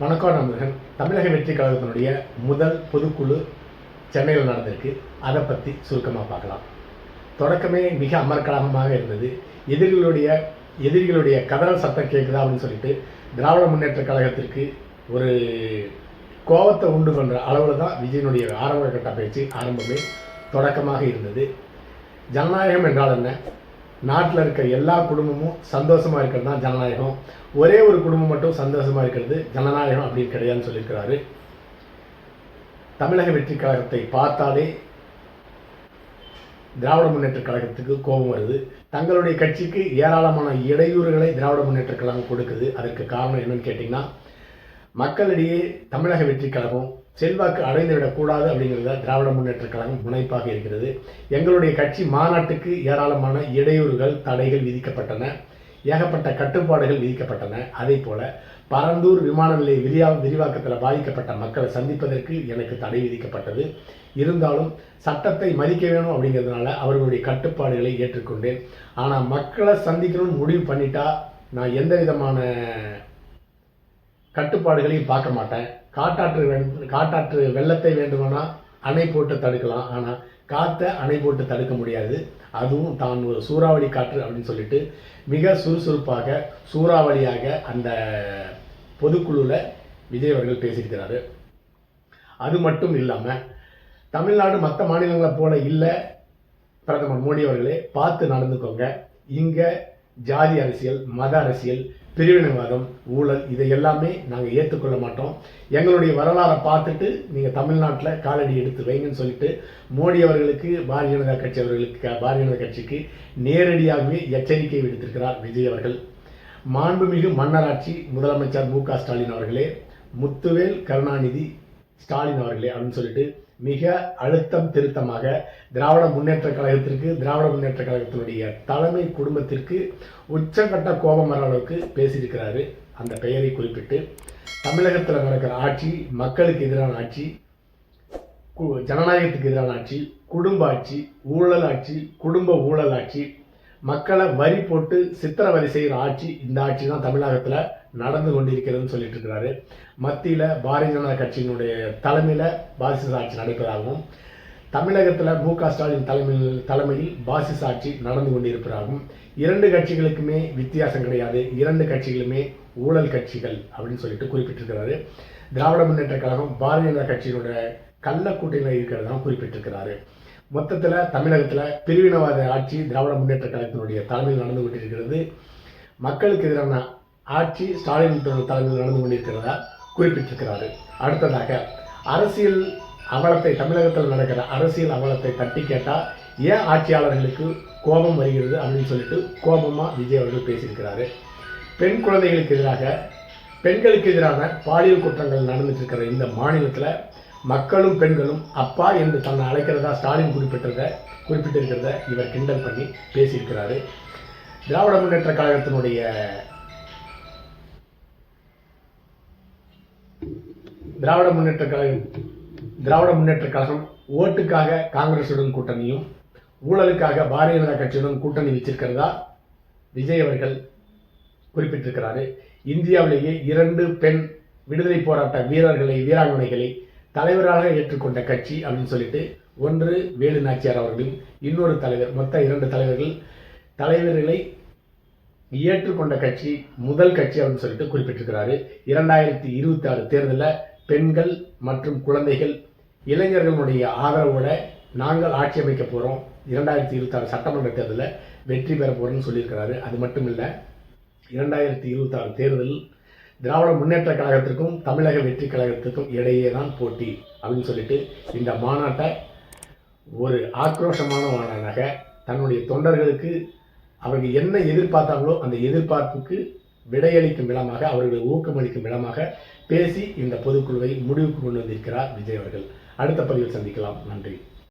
வணக்கம் நண்பர்கள் தமிழக வெற்றி கழகத்தினுடைய முதல் பொதுக்குழு சென்னையில் நடந்திருக்கு. அதை பற்றி சுருக்கமாக பார்க்கலாம். தொடக்கமே மிக அமர்கலகமாக இருந்தது. எதிரிகளுடைய எதிரிகளுடைய கதறல் சத்தம் கேட்குதா அப்படின்னு சொல்லிட்டு திராவிட முன்னேற்ற கழகத்திற்கு ஒரு கோபத்தை உண்டு பண்ணுற அளவில் தான் விஜயனுடைய ஆரம்ப கட்ட பயிற்சி ஆரம்பமே தொடக்கமாக இருந்தது. ஜனநாயகம் என்றால் என்ன? நாட்டில் இருக்க எல்லா குடும்பமும் சந்தோஷமாக இருக்கிறது தான் ஜனநாயகம். ஒரே ஒரு குடும்பம் மட்டும் சந்தோஷமாக இருக்கிறது ஜனநாயகம் அப்படின்னு கிடையாதுன்னு சொல்லியிருக்கிறாரு. தமிழக வெற்றி கழகத்தை பார்த்தாலே திராவிட முன்னேற்ற கழகத்துக்கு கோபம் வருது. தங்களுடைய கட்சிக்கு ஏராளமான இடையூறுகளை திராவிட முன்னேற்ற கழகம் கொடுக்குது. அதற்கு காரணம் என்னன்னு கேட்டிங்கன்னா மக்களிடையே தமிழக வெற்றி கழகம் செல்வாக்கு அடைந்துவிடக்கூடாது அப்படிங்கிறத திராவிட முன்னேற்ற கழகம் முனைப்பாக இருக்கிறது. எங்களுடைய கட்சி மாநாட்டுக்கு ஏராளமான இடையூறுகள் தடைகள் விதிக்கப்பட்டன. ஏகப்பட்ட கட்டுப்பாடுகள் விதிக்கப்பட்டன. அதே போல பரந்தூர் விமான நிலைய விரிவா விரிவாக்கத்தில் பாதிக்கப்பட்ட மக்களை சந்திப்பதற்கு எனக்கு தடை விதிக்கப்பட்டது. இருந்தாலும் சட்டத்தை மதிக்க வேணும் அப்படிங்கிறதுனால அவர்களுடைய கட்டுப்பாடுகளை ஏற்றுக்கொண்டேன். ஆனால் மக்களை சந்திக்கணும்னு முடிவு பண்ணிட்டா நான் எந்த விதமான கட்டுப்பாடுகளையும் பார்க்க மாட்டேன். காட்டாற்று வெண்- காட்டாற்று வெள்ளத்தை வேண்டுமானா அணை போட்டு தடுக்கலாம். ஆனால் காற்றை அணை போட்டு தடுக்க முடியாது. அதுவும் தான் ஒரு சூறாவளி காற்று அப்படின்னு சொல்லிட்டு மிக சுறுசுறுப்பாக சூறாவளியாக அந்த பொதுக்குழுவில் விஜய் அவர்கள் பேசியிருக்கிறாரு. அது மட்டும் இல்லாமல் தமிழ்நாடு மற்ற மாநிலங்களை போல இல்லை. பிரதமர் மோடி அவர்களே பார்த்து நடந்துக்கோங்க. இங்கே ஜாதி அரசியல் மத அரசியல் பிரிவினைவாதம் ஊழல் இதை எல்லாமே நாங்கள் ஏற்றுக்கொள்ள மாட்டோம். எங்களுடைய வரலாறை பார்த்துட்டு நீங்கள் தமிழ்நாட்டில் காலடி எடுத்து வைங்கன்னு சொல்லிட்டு மோடி அவர்களுக்கு பாரதிய ஜனதா கட்சி அவர்களுக்கு பாரதிய ஜனதா கட்சிக்கு நேரடியாகவே எச்சரிக்கை விடுத்திருக்கிறார் விஜய் அவர்கள். மாண்புமிகு மன்னராட்சி முதலமைச்சர் மு க ஸ்டாலின் அவர்களே முத்துவேல் கருணாநிதி ஸ்டாலின் அவர்களே அப்படின்னு சொல்லிட்டு மிக அழுத்தம் திருத்தமாக திராவிட முன்னேற்ற கழகத்திற்கு திராவிட முன்னேற்ற கழகத்தினுடைய தலைமை குடும்பத்திற்கு உச்சக்கட்ட கோபம் வர அளவுக்கு பேசியிருக்கிறாரு. அந்த பெயரை குறிப்பிட்டு தமிழகத்தில் நடக்கிற ஆட்சி மக்களுக்கு எதிரான ஆட்சி கு- ஜனநாயகத்துக்கு எதிரான ஆட்சி குடும்ப ஆட்சி ஊழல் ஆட்சி குடும்ப ஊழல் ஆட்சி மக்களை வரி போட்டு சித்திரவதை செய்கிற ஆட்சி இந்த ஆட்சி தான் தமிழகத்தில் நடந்து கொண்டிருக்கிறதுன்னு சொல்லிட்டு இருக்கிறாரு. மத்தியில் பாரதிய ஜனதா கட்சியினுடைய தலைமையில் பாசிச ஆட்சி நடைபெறாகவும் தமிழகத்தில் மு க ஸ்டாலின் தலைமையில் தலைமையில் பாசிச ஆட்சி நடந்து கொண்டிருப்பதாகவும் இரண்டு கட்சிகளுக்குமே வித்தியாசம் கிடையாது. இரண்டு கட்சிகளுமே ஊழல் கட்சிகள் அப்படின்னு சொல்லிட்டு குறிப்பிட்டிருக்கிறாரு. திராவிட முன்னேற்ற கழகம் பாரதிய ஜனதா கட்சியினுடைய கள்ள இருக்கிறதாகவும் குறிப்பிட்டிருக்கிறாரு. மொத்தத்தில் தமிழகத்தில் பிரிவினவாத ஆட்சி திராவிட முன்னேற்ற கழகத்தினுடைய தலைமையில் நடந்து கொண்டிருக்கிறது. மக்களுக்கு எதிரான ஆட்சி ஸ்டாலின் தலைமையில் நடந்து கொண்டிருக்கிறதா குறிப்பிட்டிருக்கிறாரு. அடுத்ததாக அரசியல் அவலத்தை தமிழகத்தில் நடக்கிற அரசியல் அவலத்தை தட்டி கேட்டால் ஏன் ஆட்சியாளர்களுக்கு கோபம் வருகிறது அப்படின்னு சொல்லிட்டு கோபமாக விஜய் அவர்கள் பேசியிருக்கிறாரு. பெண் குழந்தைகளுக்கு எதிராக பெண்களுக்கு எதிரான பாலியல் குற்றங்கள் நடந்துட்டு இருக்கிற இந்த மாநிலத்தில் மக்களும் பெண்களும் அப்பா என்று தன்னை அழைக்கிறதா ஸ்டாலின் குறிப்பிட்டிருந்த குறிப்பிட்டிருக்கிறத இவர் கிண்டல் பண்ணி பேசியிருக்கிறாரு. திராவிட முன்னேற்ற கழகத்தினுடைய திராவிட முன்னேற்ற கழகம் திராவிட முன்னேற்ற கழகம் ஓட்டுக்காக காங்கிரசுடன் கூட்டணியும் ஊழலுக்காக பாரதிய ஜனதா கட்சியுடன் கூட்டணி வச்சிருக்கிறதா விஜய் அவர்கள் குறிப்பிட்டிருக்கிறாரு. இந்தியாவிலேயே இரண்டு பெண் விடுதலை போராட்ட வீரர்களை வீராங்கனைகளை தலைவராக ஏற்றுக்கொண்ட கட்சி அப்படின்னு சொல்லிட்டு ஒன்று வேலு நாச்சியார் அவர்களும் இன்னொரு தலைவர் மொத்த இரண்டு தலைவர்கள் தலைவர்களை ஏற்றுக்கொண்ட கட்சி முதல் கட்சி அப்படின்னு சொல்லிட்டு குறிப்பிட்டிருக்கிறாரு. இரண்டாயிரத்தி இருபத்தி ஆறு தேர்தலில் பெண்கள் மற்றும் குழந்தைகள் இளைஞர்களுடைய ஆதரவோட நாங்கள் ஆட்சி அமைக்க போகிறோம் இரண்டாயிரத்தி இருபத்தாறு சட்டமன்ற தேர்தலில் வெற்றி பெற போகிறோம்னு சொல்லியிருக்கிறாரு. அது மட்டும் இல்லை இரண்டாயிரத்தி இருபத்தாறு தேர்தலில் திராவிட முன்னேற்ற கழகத்திற்கும் தமிழக வெற்றி கழகத்திற்கும் இடையே தான் போட்டி அப்படின்னு சொல்லிட்டு இந்த மாநாட்டை ஒரு ஆக்ரோஷமான மாநாடாக தன்னுடைய தொண்டர்களுக்கு அவங்க என்ன எதிர்பார்த்தாங்களோ அந்த எதிர்பார்ப்புக்கு விடையளிக்கும் விதமாக அவர்களை ஊக்கமளிக்கும் விதமாக பேசி இந்த பொதுக்குழுவை முடிவுக்கு கொண்டு வந்திருக்கிறார் விஜய் அவர்கள். அடுத்த பதிவில் சந்திக்கலாம். நன்றி.